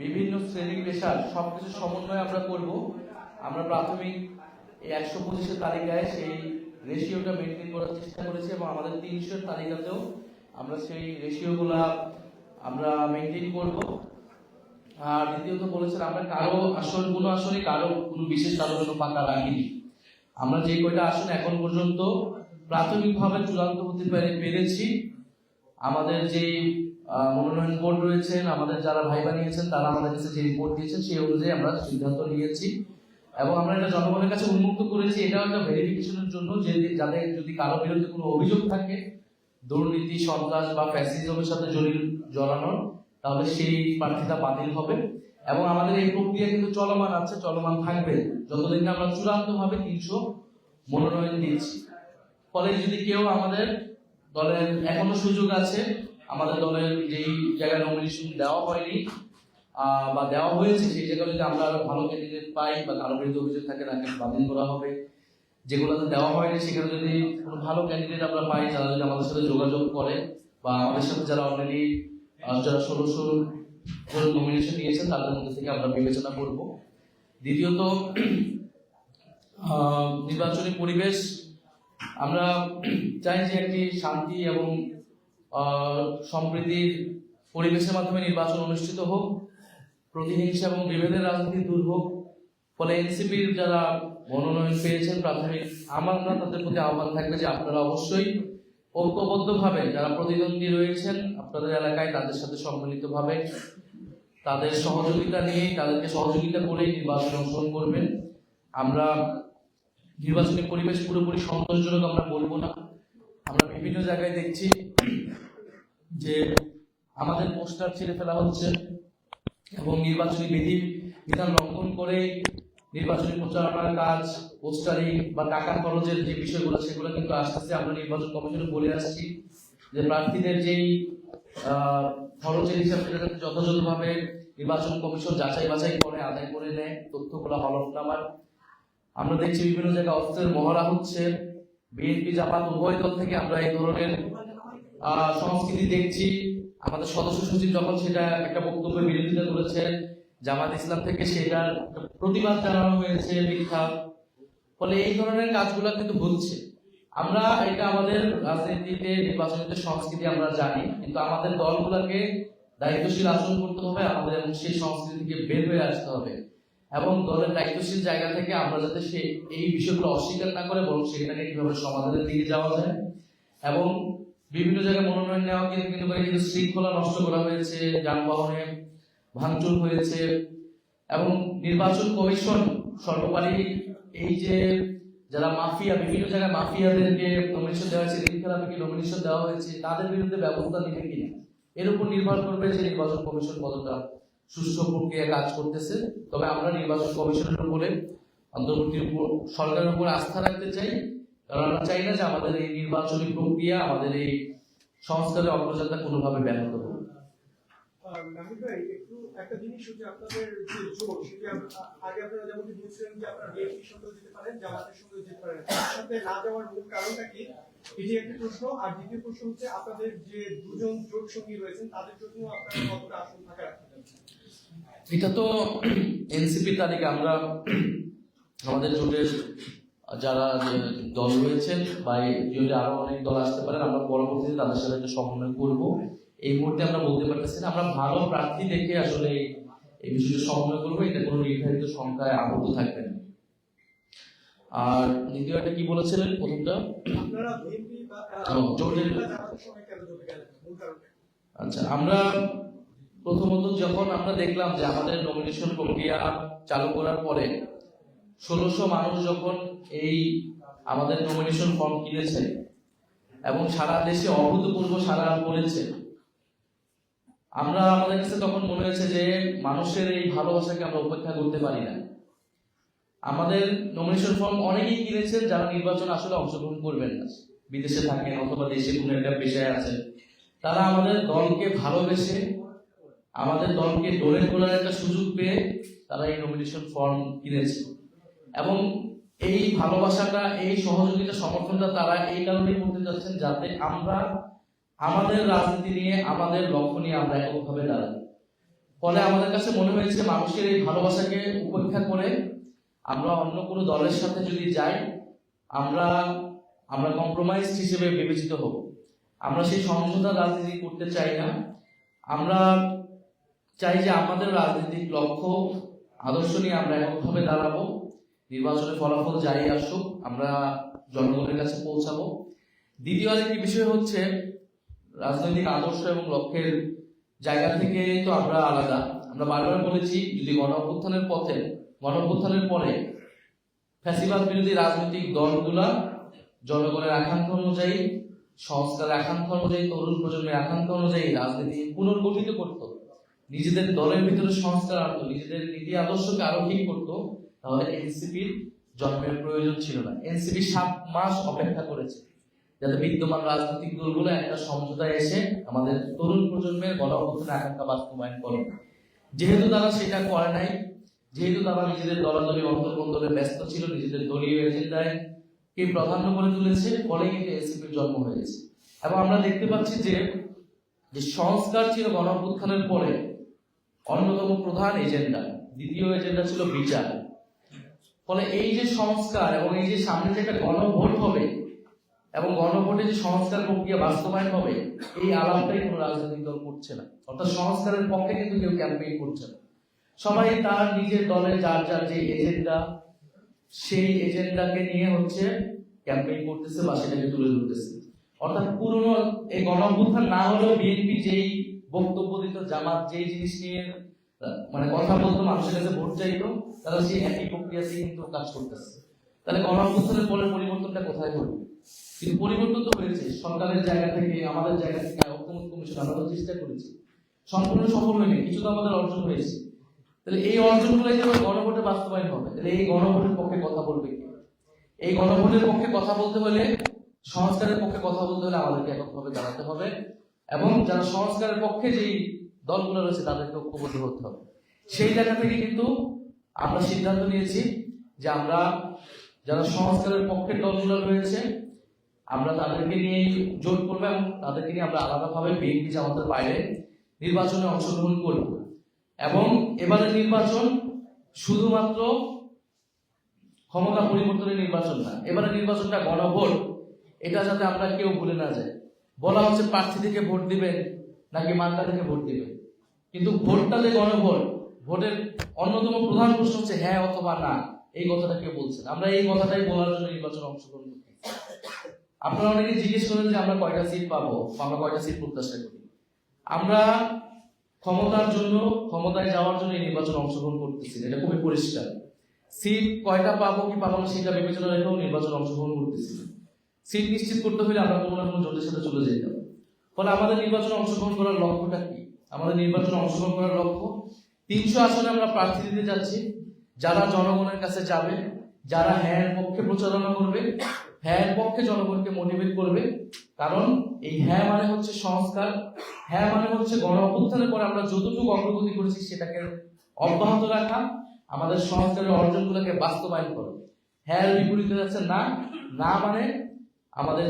বিভিন্ন শ্রেণি পেশার সবকিছু সমন্বয় আমরা করব। আমরা প্রাথমিক এই একশো পঁচিশের তালিকায় সেই রেশিওটা মেনটেন করার চেষ্টা করেছি এবং আমাদের তিনশোর তালিকাতেও আমরা সেই রেশিওগুলা আমরা মেনটেন করব। আর দ্বিতীয়ত বলেছেন, আমরা কারও আসন কোনো আসনে কারও কোনো বিশেষ কারও জন্য ফাঁকা রাখিনি। আমরা যে কয়টা আসন এখন পর্যন্ত প্রাথমিকভাবে চূড়ান্ত হতে পেরে- পেরেছি। আমাদের যে মনোনয়ন বোর্ড রয়েছেন, আমাদের যারা ভাই বানিয়েছেন, তারা আমাদের কাছে যে রিপোর্ট দিয়েছেন, সেই অনুযায়ী আমরা সিদ্ধান্ত নিয়েছি। এবং আমরা এটা জনগণের কাছে উন্মুক্ত করেছি, এটাও একটা ভেরিফিকেশনের জন্য যে যাদের যদি কারও বিরুদ্ধে কোনো অভিযোগ থাকে, দুর্নীতি, সন্ত্রাস বা ফ্যাসিজমের সাথে জড়িত জড়ানোর, তাহলে সেই প্রার্থীটা বাতিল হবে। এবং আমাদের এই প্রক্রিয়া কিন্তু চলমান আছে, চলমান থাকবে। যতদিন আমরা চূড়ান্ত ভাবে তিনশো মনোনয়ন দিচ্ছি ফলে যদি কেউ আমাদের দলের এখনও সুযোগ আছে আমাদের দলের যেই জায়গায় নমিনেশন দেওয়া হয়নি বা দেওয়া হয়েছে, সেই জায়গায় যদি আমরা আরও ভালো ক্যান্ডিডেট পাই বা কারও বিরুদ্ধে অভিযোগ থাকে, তাকে বাতিল করা হবে। যেগুলোতে দেওয়া হয়নি, সেখানে যদি কোনো ভালো ক্যান্ডিডেট আমরা পাই যারা যদি আমাদের সাথে যোগাযোগ করে, বা আমাদের সাথে যারা অলরেডি যারা ষোলো ষোলোশো নমিনেশন নিয়েছেন তাদের মধ্যে থেকে আমরা বিবেচনা করব। দ্বিতীয়ত নির্বাচনী পরিবেশ, আমরা চাই যে একটি শান্তি এবং সম্প্রীতির পরিবেশের মাধ্যমে নির্বাচন অনুষ্ঠিত হোক প্রতিহিংসা এবং বিভেদের রাজনীতি দূর হোক, ফলে এনসিপির যারা মনোনয়ন পেয়েছেন প্রাথমিক, আমার তাদের প্রতি আহ্বান থাকবে যে আপনারা অবশ্যই ঐক্যবদ্ধভাবে যারা প্রতিদ্বন্দ্বী রয়েছেন আপনাদের এলাকায় তাদের সাথে সম্মিলিতভাবে তাদের সহযোগিতা নিয়ে তাদেরকে সহযোগিতা করে নির্বাচনে অংশগ্রহণ করবেন। আমরা নির্বাচনী পরিবেশ পুরোপুরি সন্তোষজনক আমরা বলব না। আমরা বিভিন্ন জায়গায় দেখছি যে আমাদের পোস্টার ছেড়ে ফেলা হচ্ছে এবং নির্বাচনী বিধি বিধান লঙ্ঘন করে নির্বাচনী প্রচারণার কাজ, পোস্টারিং বা টাকা খরচের যে বিষয়গুলো, সেগুলো কিন্তু আস্তে আস্তে আমরা নির্বাচন কমিশনে বলে আসছি যে প্রার্থীদের যেই খরচের হিসাব, সেটা যাতে যথাযথভাবে নির্বাচন কমিশন যাচাই বাছাই করে, আদায় করে নেয়, তথ্যগুলো হলফনামার। আমরা দেখছি বিভিন্ন জায়গায় অস্ত্রের মহড়া হচ্ছে। বিএনপি, জামাত, উভয় দল থেকে আমরা এই ধরনের সংস্কৃতি দেখছি। আমাদের সদস্য সচিব যখন সেটা একটা বক্তব্যের বিরোধিতা করেছে জামাত ইসলাম থেকে সেটার প্রতিবাদ জানানো হয়েছে মিথ্যা। ফলে এই ধরনের কাজগুলো কিন্তু হচ্ছে। আমরা এটা আমাদের রাজনীতিতে, নির্বাচনীতে সংস্কৃতি আমরা জানি, কিন্তু আমাদের দলগুলোকে দায়িত্বশীল আচরণ করতে হবে আমাদের এবং সেই সংস্কৃতি থেকে বের হয়ে আসতে হবে। এবং দলের দায়িত্বশীল জায়গা থেকে আমরা যাতে সে এই বিষয়গুলো অস্বীকার না করে, বরং সেটাকে কীভাবে সমাধানের দিকে যাওয়া যায়। এবং বিভিন্ন জায়গায় মনোনয়ন নেওয়া কিন্তু কিন্তু শৃঙ্খলা নষ্ট করা হয়েছে, যানবাহনে ভাঙচুর হয়েছে এবং নির্বাচন কমিশন সর্বোপরি এই যে যারা মাফিয়া, বিভিন্ন জায়গায় মাফিয়াদেরকে নমিনেশন দেওয়া হয়েছে ঋণ খেলাপিকে নমিনেশন দেওয়া হয়েছে, তাদের বিরুদ্ধে ব্যবস্থা নিবে কিনা এর উপর নির্ভর করবে যে নির্বাচন কমিশন কতটা সুষ্ঠু প্রক্রিয়া কাজ করতেছে। তবে আমরা নির্বাচন কমিশনের উপরে, অন্তর্বর্তী সরকারের উপর আস্থা রাখতে চাই। কারণ আমরা চাই না যে আমাদের এই নির্বাচনী প্রক্রিয়া আমাদের এই সংস্কারের অগ্রযাত্রা কোনোভাবে ব্যাহত হোক। একটু জিনিস হচ্ছে আপনাদের আগে আপনারা বলছিলেন যে আপনারা বিএনপির সঙ্গে যেতে পারেন জামাতের সঙ্গে যেতে পারেন। সাথে না যাওয়ার মূল কারণটা কি? এটি একটি প্রশ্ন আর দ্বিতীয় প্রশ্ন হচ্ছে আপনাদের যে দুজন জোট সঙ্গী রয়েছেন তাদের জন্য আপনারা কতটা আসন চাচ্ছেন এটা তো এনসিপি তালিকা আমরা আমাদের জোটের যারা দল রয়েছেন বা জোটে আরও অনেক দল আসতে পারেন আমরা পরবর্তীতে তাদের সাথে একটা সমন্বয় করব। এই মুহূর্তে আমরা বলতে পারতেছি না আমরা ভালো প্রার্থী দেখে আসলে এই- বিষয়টা সমন্বয় করব। এটা কোনো নির্ধারিত সংখ্যায় আবদ্ধ থাকবে না। আর দ্বিতীয় একটা কি বলেছিলেন প্রথমটা? আচ্ছা আমরা প্রথমত যখন আমরা দেখলাম যে আমাদের নমিনেশন প্রক্রিয়া চালু করার পরে ষোলোশো মানুষ যখন এই আমাদের নমিনেশন ফর্ম কিনেছে এবং সারা দেশে অভূতপূর্ব সারা পড়েছে আমরা আমাদের কাছে তখন মনে হয়েছে যে মানুষের এই ভালোবাসাকে আমরা উপেক্ষা করতে পারি না। আমাদের নমিনেশন ফর্ম অনেকেই কিনেছেন যারা নির্বাচন আসলে অংশগ্রহণ করবেন না। বিদেশে থাকেন অথবা দেশে কোনো একটা পেশায় আছেন, তারা আমাদের দলকে ভালোবেসে, আমাদের দলকে ডোনেট করার একটা সুযোগ পেয়ে তারা এই নমিনেশন ফর্ম কিনেছে। এবং এই ভালোবাসাটা, এই সহযোগিতা, সমর্থনটা তারা এই কারণেই করতে যাচ্ছেন যাতে আমরা আমাদের রাজনীতি নিয়ে, আমাদের লক্ষ্য নিয়ে আমরা এককভাবে দাঁড়াই। ফলে আমাদের কাছে মনে হয়েছে মানুষের এই ভালোবাসাকে উপেক্ষা করে আমরা অন্য কোনো দলের সাথে যদি যাই, আমরা আমরা কম্প্রোমাইজ হিসেবে বিবেচিত হব। আমরা সেই সমঝোতা রাজনীতি করতে চাই না। আমরা চাই যে আমাদের রাজনৈতিক লক্ষ্য, আদর্শ নিয়ে আমরা এককভাবে দাঁড়াবো। নির্বাচনের ফলাফল যাই আসুক, আমরা জনগণের কাছে পৌঁছাবো। দ্বিতীয় আরেকটি বিষয় হচ্ছে রাজনৈতিক আদর্শ এবং লক্ষ্যের জায়গা থেকে তো আমরা আলাদা। আমরা বারবার বলেছি, যদি গণ অভ্যুত্থানের পথে গণ অভ্যুত্থানের পরে ফ্যাসিবাদ বিরোধী রাজনৈতিক দলগুলা জনগণের আকাঙ্ক্ষা অনুযায়ী, সংস্কারের আকাঙ্ক্ষা অনুযায়ী, তরুণ প্রজন্মের আকাঙ্ক্ষা অনুযায়ী রাজনীতি পুনর্গঠিত করত। নিজেদের দলের ভিতরে সংস্কার আনতো, নিজেদের নীতি আদর্শকে আরও ঠিক করতো। তাহলে এনসিপির জন্মের প্রয়োজন ছিল না। এনসিপি সাত মাস অপেক্ষা করেছে যাতে বিদ্যমান রাজনৈতিক দলগুলো একটা সমঝোতায় এসে আমাদের তরুণ প্রজন্মের গণ অভ্যুত্থানের আকাঙ্ক্ষা বাস্তবায়ন করে। যেহেতু তারা সেটা করে নাই, যেহেতু তারা নিজেদের দলাদলি অন্তর্বন্ধনে ব্যস্ত ছিল, নিজেদের দলীয় এজেন্ডায় কে প্রাধান্য করে তুলেছে ফলে কিন্তু এনসিপির জন্ম হয়েছে। এবং আমরা দেখতে পাচ্ছি যে যে সংস্কার ছিল গণ অভ্যুত্থানের পরে অন্যতম প্রধান এজেন্ডা, দ্বিতীয় এজেন্ডা ছিল বিচার। ফলে এই যে সংস্কার এবং এই যে সামনে যে একটা গণভোট হবে এবং গণভোটে যে সংস্কার প্রক্রিয়া বাস্তবায়ন হবে, এই আলাপটাই কোনো রাজনৈতিক দল করছে না। অর্থাৎ সংস্কারের পক্ষে কিন্তু কেউ ক্যাম্পেইন করছে না। সবাই তার নিজের দলের যার যার যে এজেন্ডা সেই এজেন্ডাকে নিয়ে হচ্ছে ক্যাম্পেইন করতেছে বা সেটাকে তুলে ধরতেছে। অর্থাৎ পুরনো এই গণঅভ্যুত্থান না হলেও বিএনপি যেই বক্তব্য দিত, জামাত যেই জিনিস নিয়ে মানে কথা বলতো, মানুষের কাছে ভোট চাইতো, তারা সেই একই প্রক্রিয়াতে কিন্তু কাজ করতেছে। তাহলে গণঅভ্যুত্থানের পরে পরিবর্তনটা কোথায় হলো কিন্তু পরিবর্তন তো হয়েছে, সরকারের জায়গা থেকে, আমাদের জায়গা থেকে ঐক্যমত কমিশন, আমরা চেষ্টা করেছি। সম্পূর্ণ সফল হয়নি, কিছু তো আমাদের অর্জন হয়েছে। তাহলে এই অর্জনগুলো যেন গণভোটে বাস্তবায়ন হবে, তাহলে এই গণভোটের পক্ষে কথা বলবে কে? এই গণভোটের পক্ষে কথা বলতে হলে, সংস্কারের পক্ষে কথা বলতে হলে আমাদেরকে এককভাবে দাঁড়াতে হবে। এবং যারা সংস্কারের পক্ষে যেই দলগুলো রয়েছে তাদেরকে ঐক্যবদ্ধ হতে হবে। সেই জায়গা থেকে কিন্তু আমরা সিদ্ধান্ত নিয়েছি যে আমরা যারা সংস্কারের পক্ষের দলগুলো রয়েছে, আমরা তাদেরকে নিয়ে জোট করব এবং তাদেরকে নিয়ে আমরা আলাদাভাবে বিএনপি জামাতের বাইরে নির্বাচনে অংশগ্রহণ করব। এবং এবারে নির্বাচন শুধুমাত্র ক্ষমতা পরিবর্তনের নির্বাচন না, এবারে নির্বাচনটা গণভোট, এটা যাতে আমরা কেউ ভুলে না যাই। বলা হচ্ছে প্রার্থী থেকে ভোট দিবেন নাকি মার্কা থেকে ভোট দিবেন? কিন্তু ভোটটা যে গণভোট ভোটের অন্যতম প্রধান প্রশ্ন হচ্ছে হ্যাঁ অথবা না। এই কথাটা কেউ বলছেন? আমরা এই কথাটাই বলার জন্য নির্বাচনে অংশগ্রহণ করছি আপনারা অনেকে জিজ্ঞেস করেন যে আমরা কয়টা সিট পাবো আমরা কয়টা সিট প্রত্যাশা করি। আমরা ক্ষমতার জন্য, ক্ষমতায় যাওয়ার জন্য এই নির্বাচনে অংশগ্রহণ করতেছি এটা খুবই পরিষ্কার। সিট কয়টা পাবো কি পাবো না সেটা বিবেচনা রেখেও নির্বাচনে অংশগ্রহণ করতেছি সিট নিশ্চিত করতে হলে আমরা কোনো না কোনো জোটের সাথে চলে যেতাম। ফলে আমাদের নির্বাচনে অংশগ্রহণ করার লক্ষ্যটা কি? আমাদের নির্বাচনে অংশগ্রহণ করার লক্ষ্য। তিনশো আসনে আমরা প্রার্থী দিতে যাচ্ছি। যারা জনগণের কাছে যাবে, যারা হ্যাঁ পক্ষে প্রচারণা করবে হ্যাঁ পক্ষে জনগণকে মোটিভেট করবে, কারণ এই হ্যাঁ মানে হচ্ছে সংস্কার হ্যাঁ মানে হচ্ছে গণ অভ্যুত্থানের পরে আমরা যতটুকু অগ্রগতি করেছি সেটাকে অব্যাহত রাখা, আমাদের সংস্কারের অর্জনগুলোকে বাস্তবায়ন করা। হ্যাঁ বিপরীতে যাচ্ছে না না মানে আমাদের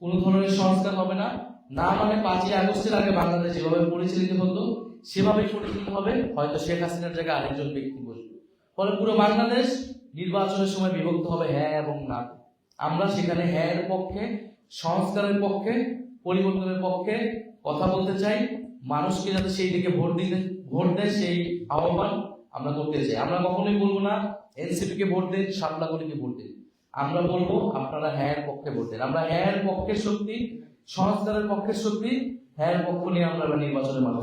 কোনো ধরনের সংস্কার হবে না। না মানে পাঁচই আগস্টের আগে বাংলাদেশ যেভাবে পরিচালিত হতো সেভাবে পরিচালিত হবে। হয়তো শেখ হাসিনার জায়গায় আরেকজন ব্যক্তি বসবে। ফলে পুরো বাংলাদেশ নির্বাচনের সময় বিভক্ত হবে হ্যাঁ এবং না। আমরা সেখানে হ্যাঁ পক্ষে, সংস্কারের পক্ষে, পরিবর্তনের পক্ষে কথা বলতে চাই। মানুষকে যাতে সেই দিকে ভোট দিতে, ভোট দেয় সেই আহ্বান আমরা করতে চাই। আমরা কখনোই বলব না এনসিপি কে ভোট দিন, শাপলা ভোট দিন। আমরা বলব আপনারা হ্যাঁ পক্ষে ভোট দেন। আমরা হ্যাঁ এর পক্ষের শক্তি সংস্কারের পক্ষে শক্তি হ্যাঁ পক্ষ নিয়ে আমরা নির্বাচনের মাঠে